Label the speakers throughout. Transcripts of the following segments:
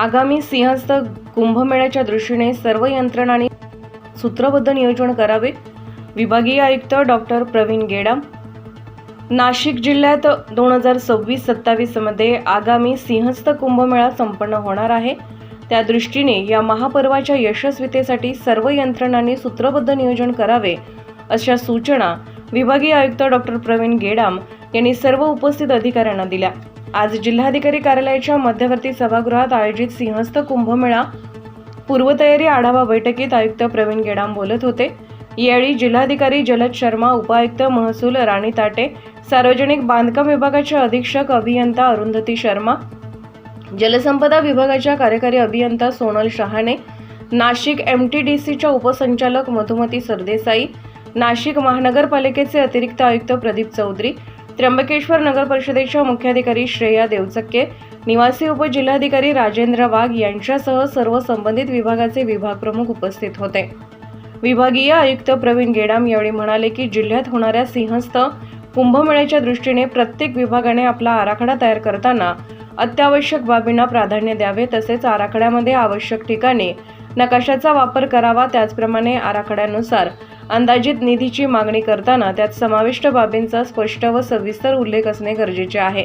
Speaker 1: आगामी सिंहस्थ कुंभमेळ्याच्या दृष्टीने सर्व यंत्रणांनी सूत्रबद्ध नियोजन करावे. विभागीय आयुक्त डॉक्टर प्रवीण गेडाम. नाशिक जिल्ह्यात दोन हजार सव्वीस सत्तावीसमध्ये आगामी सिंहस्थ कुंभमेळा संपन्न होणार आहे. त्या दृष्टीने या महापर्वाच्या यशस्वीतेसाठी सर्व यंत्रणांनी सूत्रबद्ध नियोजन करावे अशा सूचना विभागीय आयुक्त डॉक्टर प्रवीण गेडाम यांनी सर्व उपस्थित अधिकाऱ्यांना दिल्या. आज जिल्हाधिकारी कार्यालयाच्या मध्यवर्ती सभागृहात आयोजित सिंहस्थ कुंभमेळा पूर्वतयारी आढावा बैठकीत आयुक्त प्रवीण गेडाम बोलत होते. यावेळी जिल्हाधिकारी जलद शर्मा उपायुक्त महसूल राणी ताटे सार्वजनिक बांधकाम विभागाचे अधीक्षक अभियंता अरुंधती शर्मा जलसंपदा विभागाच्या कार्यकारी अभियंता Sonal Shahane Nashik M T D सीच्या उपसंचालक मधुमती सरदेसाई नाशिक महानगरपालिकेचे अतिरिक्त आयुक्त प्रदीप चौधरी त्र्यंबकेश्वर नगर परिषदेच्या मुख्याधिकारी श्रेया देवचक्के निवासी उपजिल्हाधिकारी राजेंद्र वाघ यांच्यासह सर्व संबंधित विभागाचे विभाग प्रमुख उपस्थित होते. विभागीय आयुक्त प्रवीण गेडाम यावेळी म्हणाले की जिल्ह्यात होणाऱ्या सिंहस्थ कुंभमेळ्याच्या दृष्टीने प्रत्येक विभागाने आपला आराखडा तयार करताना अत्यावश्यक बाबींना प्राधान्य द्यावे तसेच आराखड्यामध्ये आवश्यक ठिकाणी नकाशाचा वापर करावा त्याचप्रमाणे आराखड्यानुसार अंदाजित निधीची मागणी करताना त्यात समाविष्ट बाबींचा स्पष्ट व सविस्तर उल्लेख असणे गरजेचे आहे.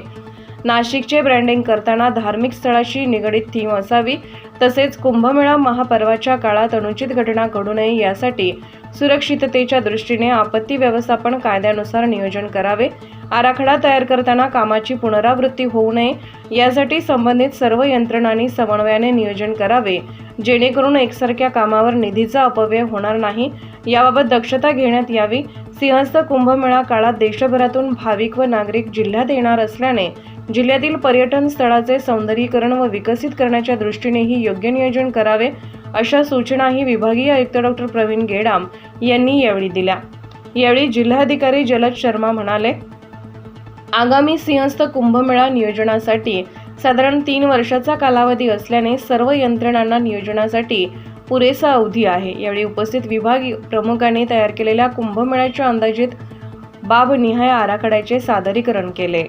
Speaker 1: नाशिकचे ब्रँडिंग करताना धार्मिक स्थळाशी निगडीत थीम असावी तसेच कुंभमेळा महापर्वाच्या काळात अनुचित घटना घडू नये यासाठी सुरक्षिततेच्या दृष्टीने आपत्ती व्यवस्थापन कायद्यानुसार नियोजन करावे. आराखडा तयार करताना कामाची पुनरावृत्ती होऊ नये. यासाठी संबंधित सर्व यंत्रणांनी समन्वयाने नियोजन करावे. जेणेकरून एकसारख्या कामावर निधीचा अपव्यय होणार नाही. याबाबत दक्षता घेण्यात यावी. सिंहस्थ कुंभमेळा काळात देशभरातून भाविक व नागरिक जिल्ह्यात येणार असल्याने जिल्ह्यातील पर्यटन स्थळाचे सौंदर्यीकरण व विकसित करण्याच्या दृष्टीनेही योग्य नियोजन करावे अशा सूचनाही विभागीय आयुक्त डॉक्टर प्रवीण गेडाम यांनी यावेळी दिल्या. यावेळी जिल्हाधिकारी जलद शर्मा म्हणाले आगामी सिंहस्थ कुंभमेळा नियोजनासाठी साधारण तीन वर्षाचा कालावधी असल्याने सर्व यंत्रणांना नियोजनासाठी पुरेसा अवधी आहे यावेळी उपस्थित विभाग प्रमुखांनी तयार केलेल्या कुंभमेळ्याच्या अंदाजित बाबनिहाय आराखड्याचे सादरीकरण केले.